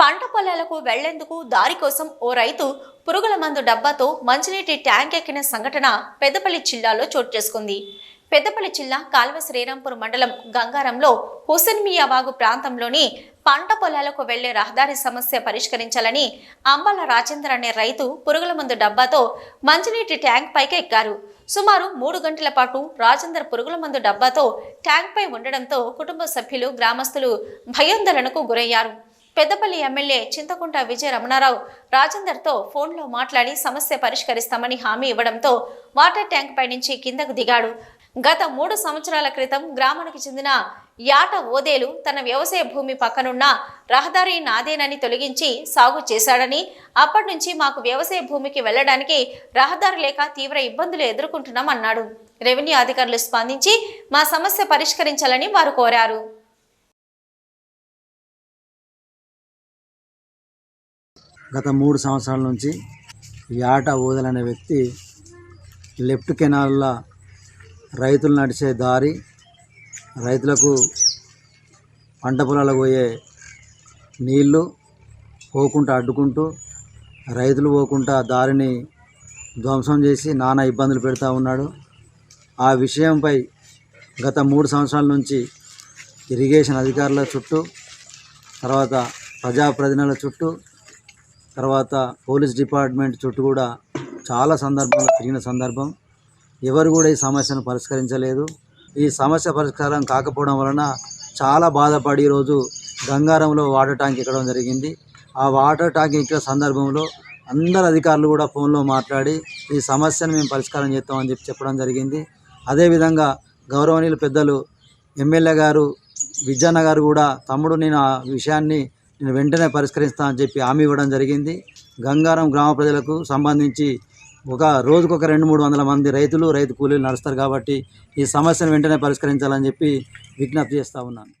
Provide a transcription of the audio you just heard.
పంట పొలాలకు వెళ్ళేందుకు దారి కోసం ఓ రైతు పురుగుల మందు డబ్బాతో మంచినీటి ట్యాంక్ ఎక్కిన సంఘటన పెద్దపల్లి జిల్లాలో చోటు చేసుకుంది. పెద్దపల్లి జిల్లా కాల్వ శ్రీరాంపూర్ మండలం గంగారంలో హుసన్మియా వాగు ప్రాంతంలోని పంట పొలాలకు వెళ్ళే రహదారి సమస్య పరిష్కరించాలని అంబాల రాజేందర్ అనే రైతు పురుగుల మందు డబ్బాతో మంచినీటి ట్యాంక్ పైకి ఎక్కారు. సుమారు మూడు గంటల పాటు రాజేందర్ పురుగుల మందు డబ్బాతో ట్యాంక్ పై ఉండడంతో కుటుంబ సభ్యులు గ్రామస్తులు భయోందోళనకు గురయ్యారు. పెద్దపల్లి ఎమ్మెల్యే చింతకుంట విజయ రమణారావు రాజేందర్తో ఫోన్లో మాట్లాడి సమస్య పరిష్కరిస్తామని హామీ ఇవ్వడంతో వాటర్ ట్యాంక్ పై నుంచి కిందకు దిగాడు. గత మూడు సంవత్సరాల క్రితం గ్రామానికి చెందిన యాట ఓదేలు తన వ్యవసాయ భూమి పక్కనున్న రహదారి నాదేనని తొలగించి సాగు చేశాడని అప్పటి నుంచి మాకు వ్యవసాయ భూమికి వెళ్ళడానికి రహదారి లేక తీవ్ర ఇబ్బందులు ఎదుర్కొంటున్నాం అన్నాడు రెవెన్యూ అధికారులు స్పందించి మా సమస్య పరిష్కరించాలని వారు కోరారు. గత మూడు సంవత్సరాల నుంచి యాట ఊదల్ అనే వ్యక్తి లెఫ్ట్ కెనాల్ల రైతులు నడిచే దారి రైతులకు పంట పొలాలకు పోయే నీళ్ళు పోకుండా అడ్డుకుంటూ రైతులు పోకుండా దారిని ధ్వంసం చేసి నానా ఇబ్బందులు పెడతా ఉన్నాడు. ఆ విషయంపై గత మూడు సంవత్సరాల నుంచి ఇరిగేషన్ అధికారుల చుట్టూ తర్వాత ప్రజాప్రతినిధుల చుట్టూ తర్వాత పోలీస్ డిపార్ట్మెంట్ చుట్టూ కూడా చాలా సందర్భంలో తిరిగిన సందర్భం. ఎవరు కూడా ఈ సమస్యను పరిష్కరించలేదు. ఈ సమస్య పరిష్కారం కాకపోవడం వలన చాలా బాధపడి ఈరోజు గంగారంలో వాటర్ ట్యాంక్ ఎక్కడం జరిగింది. ఆ వాటర్ ట్యాంక్ ఎక్కిన సందర్భంలో అందరు అధికారులు కూడా ఫోన్లో మాట్లాడి ఈ సమస్యను మేము పరిష్కారం చేస్తామని చెప్పి చెప్పడం జరిగింది. అదేవిధంగా గౌరవనీయులు పెద్దలు ఎమ్మెల్యే గారు విజయన్న గారు కూడా తమ్ముడు నేను ఆ విషయాన్ని నేను వెంటనే పరిష్కరిస్తా అని చెప్పి హామీ ఇవ్వడం జరిగింది. గంగారం గ్రామ ప్రజలకు సంబంధించి ఒక రోజుకు ఒక రెండు మూడు వందల మంది రైతులు రైతు కూలీలు నడుస్తారు కాబట్టి ఈ సమస్యను వెంటనే పరిష్కరించాలని చెప్పి విజ్ఞప్తి చేస్తూ ఉన్నాను.